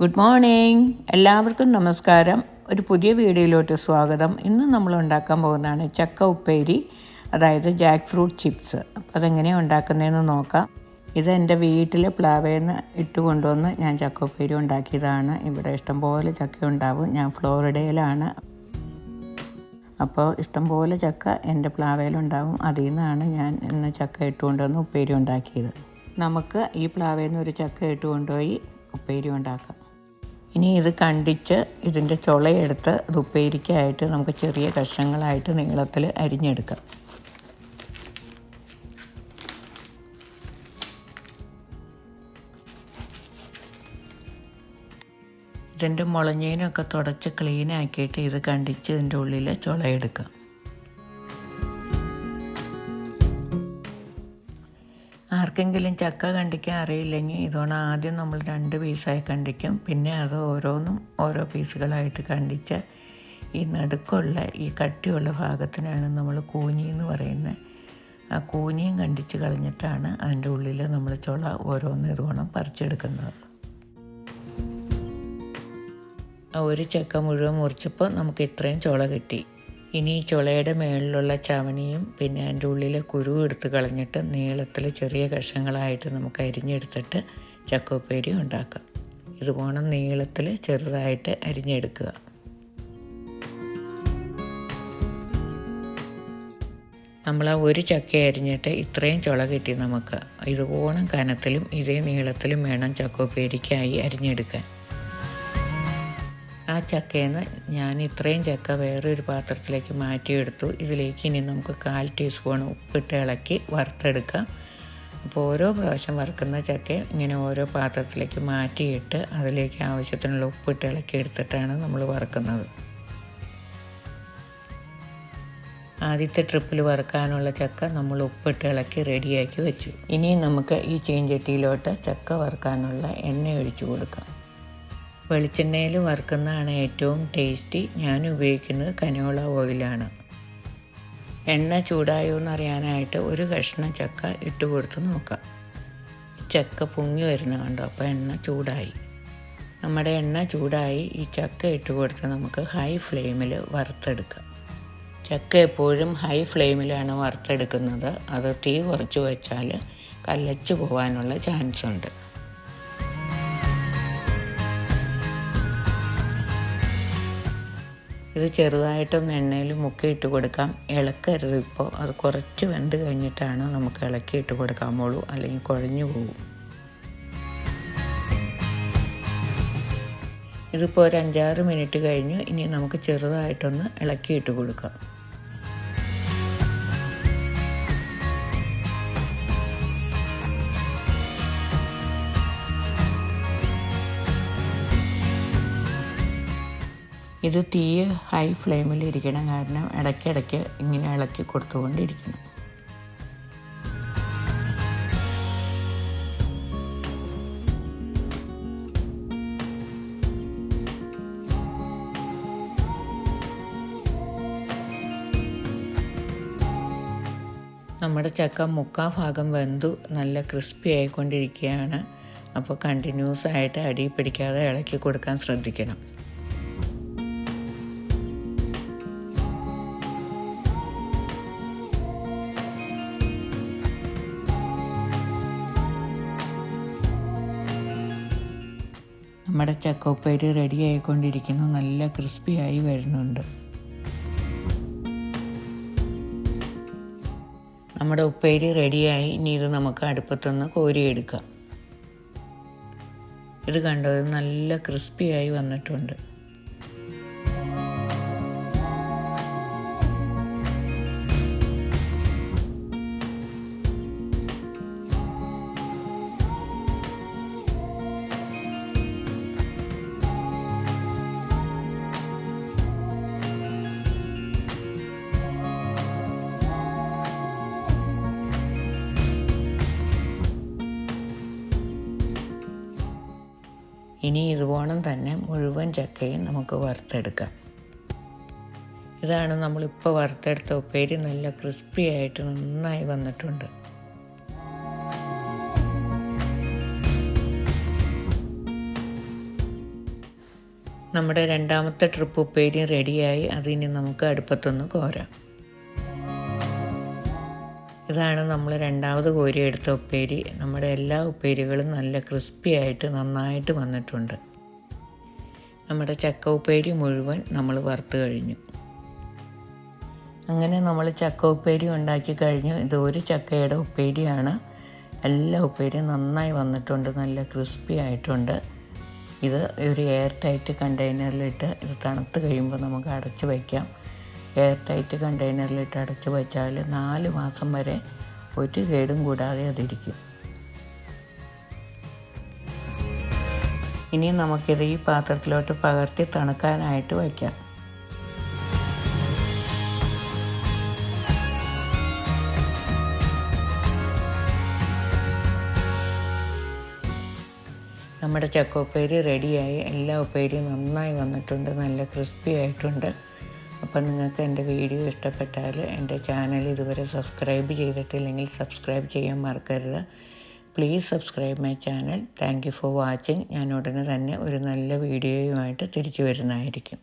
Good morning എല്ലാവർക്കും നമസ്കാരം. ഒരു പുതിയ വീഡിയോയിലോട്ട് സ്വാഗതം. ഇന്ന് നമ്മൾ ഉണ്ടാക്കാൻ പോകുന്നതാണ് ചക്ക ഉപ്പേരി അതായത് ജാക്ക് ഫ്രൂട്ട് ചിപ്സ് അപ്പോൾ അതെങ്ങനെയാണ് ഉണ്ടാക്കുന്നതെന്ന് നോക്കാം. ഇത് എന്റെ വീട്ടിൽ പ്ലാവേന്ന് ഇട്ട് കൊണ്ടുവന്ന് ഞാൻ ചക്ക ഉപ്പേരി ഉണ്ടാക്കിയതാണ്. ഇവിടെ ഇഷ്ടംപോലെ ചക്ക ഉണ്ടാവും. ഞാൻ ഫ്ലോറിഡയിലാണ്. അപ്പോൾ ഇഷ്ടംപോലെ ചക്ക എന്റെ പ്ലാവേലുണ്ടാവും. അതിൽ നിന്നാണ് ഞാൻ ഇന്ന് ചക്ക ഇട്ടുകൊണ്ടുവന്ന് ഉപ്പേരി ഉണ്ടാക്കിയത്. നമുക്ക് ഈ പ്ലാവയിൽ നിന്ന് ഒരു ചക്ക ഇട്ട് കൊണ്ടുപോയി ഉപ്പേരി ഉണ്ടാക്കാം. ഇനി ഇത് കണ്ടിച്ച് ഇതിന്റെ ചുളയെടുത്ത് അത് ഉപ്പേരിക്കായിട്ട് നമുക്ക് ചെറിയ കഷ്ണങ്ങളായിട്ട് നീളത്തിൽ അരിഞ്ഞെടുക്കാം. ഇതിന്റെ മുളഞ്ഞേനൊക്കെ തുടച്ച് ക്ലീൻ ആക്കിയിട്ട് ഇത് കണ്ടിച്ച് ഇതിന്റെ ഉള്ളിൽ ചുളയെടുക്കാം. ആർക്കെങ്കിലും ചക്ക കണ്ടിക്കാൻ അറിയില്ലെങ്കിൽ ഇതുകൊണ്ട് ആദ്യം നമ്മൾ രണ്ട് പീസായി കണ്ടിക്കും. പിന്നെ അത് ഓരോന്നും ഓരോ പീസുകളായിട്ട് കണ്ടിച്ച് ഈ നടുക്കുള്ള ഈ കട്ടിയുള്ള ഭാഗത്തിനാണ് നമ്മൾ കൂഞ്ഞി എന്ന് പറയുന്നത്. ആ കൂഞ്ഞിയും കണ്ടിച്ച് കളഞ്ഞിട്ടാണ് അതിന്റെ ഉള്ളിൽ നമ്മൾ ചുള ഓരോന്ന് ഇതുകൊണ്ട് പറിച്ചെടുക്കുന്നത്. ഒരു ചക്ക മുഴുവൻ മുറിച്ചപ്പോൾ നമുക്ക് ഇത്രയും ചുള കിട്ടി. ഇനി ചുളയുടെ മേളിലുള്ള ചവണിയും പിന്നെ അതിന്റെ ഉള്ളിലെ കുരു എടുത്ത് കളഞ്ഞിട്ട് നീളത്തിൽ ചെറിയ കഷ്ണങ്ങളായിട്ട് നമുക്ക് അരിഞ്ഞെടുത്തിട്ട് ചക്കോപ്പേരി ഉണ്ടാക്കാം. ഇതുപോലെ നീളത്തിൽ ചെറുതായിട്ട് അരിഞ്ഞെടുക്കുക. നമ്മൾ ആ ഒരു ചക്ക അരിഞ്ഞിട്ട് ഇത്രയും ചുള കിട്ടി നമുക്ക്. ഇതുപോലെ കനത്തിലും ഇതേ നീളത്തിലും വേണം ചക്കോപ്പേരിക്കായി അരിഞ്ഞെടുക്കാൻ. ആ ചക്കയിൽ നിന്ന് ഞാൻ ഇത്രയും ചക്ക വേറൊരു പാത്രത്തിലേക്ക് മാറ്റിയെടുത്തു. ഇതിലേക്ക് ഇനി നമുക്ക് കാൽ ടീസ്പൂൺ ഉപ്പിട്ട് ഇളക്കി വറുത്തെടുക്കാം. അപ്പോൾ ഓരോ പ്രാവശ്യം വറുക്കുന്ന ചക്ക ഇങ്ങനെ ഓരോ പാത്രത്തിലേക്ക് മാറ്റിയിട്ട് അതിലേക്ക് ആവശ്യത്തിനുള്ള ഉപ്പിട്ട് ഇളക്കി എടുത്തിട്ടാണ് നമ്മൾ വറുക്കുന്നത്. ആദ്യത്തെ ട്രിപ്പിൽ വറുക്കാനുള്ള ചക്ക നമ്മൾ ഉപ്പിട്ട് ഇളക്കി റെഡിയാക്കി വെച്ചു. ഇനി നമുക്ക് ഈ ചീഞ്ചട്ടിയിലോട്ട് ചക്ക വറുക്കാനുള്ള എണ്ണ ഒഴിച്ചു കൊടുക്കാം. വെളിച്ചെണ്ണയിൽ വറുക്കുന്നതാണ് ഏറ്റവും ടേസ്റ്റി. ഞാൻ ഉപയോഗിക്കുന്നത് കനോള ഓയിലാണ്. എണ്ണ ചൂടായോ എന്നറിയാനായിട്ട് ഒരു കഷ്ണം ചക്ക ഇട്ട് കൊടുത്ത് നോക്കാം. ചക്ക പൊങ്ങി വരുന്ന കണ്ടോ? അപ്പോൾ എണ്ണ ചൂടായി. നമ്മുടെ എണ്ണ ചൂടായി. ഈ ചക്ക ഇട്ട് കൊടുത്ത് നമുക്ക് ഹൈ ഫ്ലെയിമിൽ വറുത്തെടുക്കാം. ചക്ക എപ്പോഴും ഹൈ ഫ്ലെയിമിലാണ് വറുത്തെടുക്കുന്നത്. അത് തീ കുറച്ച് വെച്ചാൽ കല്ലച്ച് പോകാനുള്ള ചാൻസ് ഉണ്ട് ഇത് ചെറുതായിട്ടൊന്ന് എണ്ണയിൽ മുക്കി ഇട്ട് കൊടുക്കാം. ഇളക്കരുത് ഇപ്പോൾ അത് കുറച്ച് വെന്ത് കഴിഞ്ഞിട്ടാണ് നമുക്ക് ഇളക്കി ഇട്ട് കൊടുക്കാമുള്ളൂ അല്ലെങ്കിൽ കുഴഞ്ഞു പോകും. ഇതിപ്പോൾ ഒരു അഞ്ചാറ് മിനിറ്റ് കഴിഞ്ഞ്. ഇനി നമുക്ക് ചെറുതായിട്ടൊന്ന് ഇളക്കിയിട്ട് കൊടുക്കാം. ഇത് തീ ഹൈ ഫ്ലെയിമിൽ ഇരിക്കണം. കാരണം ഇടയ്ക്കിടയ്ക്ക് ഇങ്ങനെ ഇളക്കി കൊടുത്തുകൊണ്ടിരിക്കണം. നമ്മുടെ ചക്ക മുക്കാ ഭാഗം വെന്തു നല്ല ക്രിസ്പി ആയിക്കൊണ്ടിരിക്കുകയാണ്. അപ്പോൾ കണ്ടിന്യൂസ് ആയിട്ട് അടി പിടിക്കാതെ ഇളക്കി കൊടുക്കാൻ ശ്രദ്ധിക്കണം. നമ്മുടെ ചക്കോപ്പേരി റെഡി ആയിക്കൊണ്ടിരിക്കുന്നു. നല്ല ക്രിസ്പിയായി വരുന്നുണ്ട്. നമ്മുടെ ഉപ്പേരി റെഡിയായി ഇനി ഇത് നമുക്ക് അടുപ്പത്തുനിന്ന് കോരിയെടുക്കാം. ഇത് കണ്ടത് നല്ല ക്രിസ്പിയായി വന്നിട്ടുണ്ട്. ഇനി ഇതുപോണം തന്നെ മുഴുവൻ ചക്കയും നമുക്ക് വറുത്തെടുക്കാം. ഇതാണ് നമ്മളിപ്പോൾ വറുത്തെടുത്ത ഉപ്പേരി നല്ല ക്രിസ്പി ആയിട്ട് നന്നായി വന്നിട്ടുണ്ട്. നമ്മുടെ രണ്ടാമത്തെ ട്രിപ്പ് ഉപ്പേരി റെഡിയായി. അതിനി നമുക്ക് അടുപ്പത്തൊന്ന് കോരാം. ഇതാണ് നമ്മൾ രണ്ടാമത് കോരിയെടുത്ത ഉപ്പേരി. നമ്മുടെ എല്ലാ ഉപ്പേരികളും നല്ല ക്രിസ്പി ആയിട്ട് നന്നായിട്ട് വന്നിട്ടുണ്ട്. നമ്മുടെ ചക്ക ഉപ്പേരി മുഴുവൻ നമ്മൾ വറുത്ത് കഴിഞ്ഞു. അങ്ങനെ നമ്മൾ ചക്ക ഉപ്പേരി ഉണ്ടാക്കി കഴിഞ്ഞു. ഇത് ഒരു ചക്കയുടെ ഉപ്പേരിയാണ്. എല്ലാ ഉപ്പേരിയും നന്നായി വന്നിട്ടുണ്ട്. നല്ല ക്രിസ്പി ആയിട്ടുണ്ട്. ഇത് ഒരു എയർ ടൈറ്റ് കണ്ടെയ്നറിലിട്ട് ഇത് തണുത്ത് കഴിയുമ്പോൾ നമുക്ക് അടച്ച് വയ്ക്കാം എയർ ടൈറ്റ് കണ്ടെയ്നറിലിട്ട് അടച്ച് വെച്ചാൽ നാല് മാസം വരെ ഒരു കേടും കൂടാതെ അതിരിക്കും. ഇനി നമുക്കിത് ഈ പാത്രത്തിലോട്ട് പകർത്തി തണുക്കാനായിട്ട് വയ്ക്കാം. നമ്മുടെ ചക്ക ഉപ്പേരി റെഡിയായി എല്ലാ ഉപ്പേരിയും നന്നായി വന്നിട്ടുണ്ട്. നല്ല ക്രിസ്പി ആയിട്ടുണ്ട്. അപ്പം നിങ്ങൾക്ക് എന്റെ വീഡിയോ ഇഷ്ടപ്പെട്ടാൽ എന്റെ ചാനൽ ഇതുവരെ സബ്സ്ക്രൈബ് ചെയ്തിട്ടില്ലെങ്കിൽ സബ്സ്ക്രൈബ് ചെയ്യാൻ മറക്കരുത്. Please subscribe my channel thank you for watching ഞാൻ ഉടനെ തന്നെ ഒരു നല്ല വീഡിയോയുമായിട്ട് തിരിച്ചു വരുന്നതായിരിക്കും.